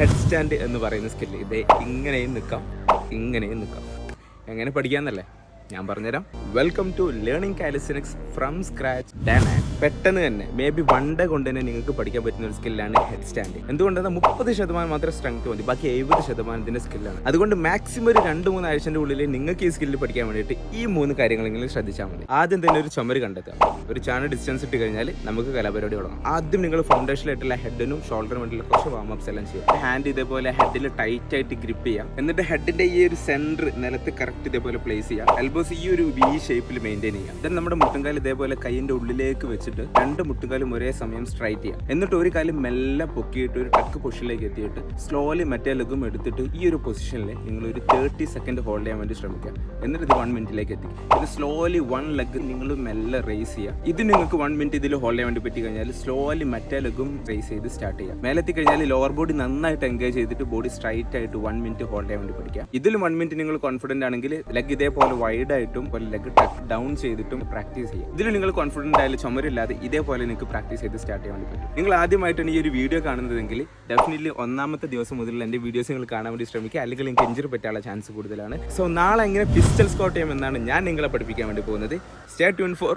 Head stand എന്ന് പറയുന്ന skill ഇതേ ഇങ്ങനെയും നിൽക്കാം. ഇങ്ങനെയും നിൽക്കാം. എങ്ങനെ പഠിക്കാന്നല്ലേ? ഞാൻ പറഞ്ഞുതരാം. Welcome to learning calisthenics from scratch Dan പെട്ടെന്ന് തന്നെ മേ ബി ഡേ കൊണ്ട് തന്നെ നിങ്ങൾക്ക് പഠിക്കാൻ പറ്റുന്ന ഒരു സ്കില്ലാണ് ഹെഡ് സ്റ്റാൻഡ് എന്തുകൊണ്ടാണ് മുപ്പത് ശതമാനം മാത്രം സ്ട്രെങ്ത് മതി ബാക്കി എഴുപത് ശതമാനത്തിന്റെ സ്കില്ലാണ് അതുകൊണ്ട് മാക്സിമം ഒരു രണ്ട് മൂന്ന് ആഴ്ചന്റെ ഉള്ളിൽ നിങ്ങൾക്ക് ഈ സ്കില്ല് പഠിക്കാൻ വേണ്ടിയിട്ട് ഈ മൂന്ന് കാര്യങ്ങളെങ്കിലും ശ്രദ്ധിച്ചാൽ മതി. ആദ്യം തന്നെ ഒരു ചുമര് കണ്ടെത്തുക. ഒരു ചാന ഡിസ്റ്റൻസ് ഇട്ട് കഴിഞ്ഞാൽ നമുക്ക് കലാപരിപാടി തുടങ്ങാം. ആദ്യം നിങ്ങൾ ഫൗണ്ടേഷനിലായിട്ടുള്ള ഹെഡിനും ഷോൾഡറും വേണ്ടിയുള്ള കുറച്ച് വാം അപ്സ് എല്ലാം ചെയ്യുക. ഹാൻഡ് ഇതേപോലെ ഹെഡിൽ ടൈറ്റ് ആയിട്ട് ഗ്രിപ്പ് ചെയ്യാം എന്നിട്ട് ഹെഡിന്റെ ഈ ഒരു സെന്റർ നിലത്ത് കറക്റ്റ് ഇതേപോലെ പ്ലേസ് ചെയ്യാം എൽബോസ് ഈ ഒരു വി ഷേപ്പിൽ മെയിന്റെയിൻ ചെയ്യാം. ദെൻ നമ്മുടെ മുട്ടുംകാൽ ഇതേപോലെ കൈയിന്റെ ഉള്ളിലേക്ക് വെച്ചിട്ട് രണ്ട് മുട്ടുകാലും ഒരേ സമയം സ്ട്രൈറ്റ് ചെയ്യാം. എന്നിട്ട് ഒരു കാലം മെല്ലെ പൊക്കിയിട്ട് ഒരു ടക്ക് പൊഷനിലേക്ക് എത്തിയിട്ട് സ്ലോലി മറ്റേ ലെഗും എടുത്തിട്ട് ഈ ഒരു പൊസിഷനിൽ നിങ്ങൾ ഒരു തേർട്ടി സെക്കൻഡ് ഹോൾഡ് ചെയ്യാൻ വേണ്ടി ശ്രമിക്കുക. എന്നിട്ട് ഇത് വൺ മിനിറ്റിലേക്ക് എത്തി ഇത് സ്ലോലി വൺ ലെഗ് നിങ്ങൾ മെല്ലെ റേസ് ചെയ്യുക. ഇത് നിങ്ങൾക്ക് വൺ മിനിറ്റ് ഇതിൽ ഹോൾഡ് ചെയ്യാൻ വേണ്ടി പറ്റി കഴിഞ്ഞാൽ സ്ലോലി മറ്റേ ലെഗും റേസ് ചെയ്ത് സ്റ്റാർട്ട് ചെയ്യാം മേലെത്തി കഴിഞ്ഞാൽ ലോവർ ബോഡി നന്നായിട്ട് എൻഗേജ് ചെയ്തിട്ട് ബോഡി സ്ട്രൈറ്റ് ആയിട്ട് വൺ മിനിറ്റ് ഹോൾഡ് ചെയ്യാൻ വേണ്ടി പഠിക്കുക. ഇതിൽ വൺ മിനിറ്റ് നിങ്ങൾ കോൺഫിഡന്റ് ആണെങ്കിൽ ലെഗ് ഇതേപോലെ വൈഡ് ആയിട്ടും ലെഗ് ടക്ക് ഡൗൺ ചെയ്തിട്ടും പ്രാക്ടീസ് ചെയ്യുക ഇതിൽ നിങ്ങൾ കോൺഫിഡന്റ് ആയാലും ചുമരില്ലാതെ ഇതേപോലെ നിങ്ങൾക്ക് പ്രാക്ടീസ് ചെയ്ത് സ്റ്റാർട്ട് ചെയ്യാൻ വേണ്ടി പറ്റും. നിങ്ങൾ ആദ്യമായിട്ടാണ് ഈ ഒരു വീഡിയോ കാണുന്നതെങ്കിൽ ഡെഫിനറ്റ്ലി ഒന്നാമത്തെ ദിവസം മുതൽ എന്റെ വീഡിയോസ് നിങ്ങൾ കാണാൻ വേണ്ടി ശ്രമിക്കുക. അല്ലെങ്കിൽ നിങ്ങൾക്ക് ഇഞ്ചറി പറ്റാനുള്ള ചാൻസ് കൂടുതലാണ്. സോ നാളെ എങ്ങനെ പിസ്റ്റൽ സ്കോട്ട് ചെയ്യാമെന്നാണ് ഞാൻ നിങ്ങളെ പഠിപ്പിക്കാൻ വേണ്ടി പോകുന്നത്. Stay tune four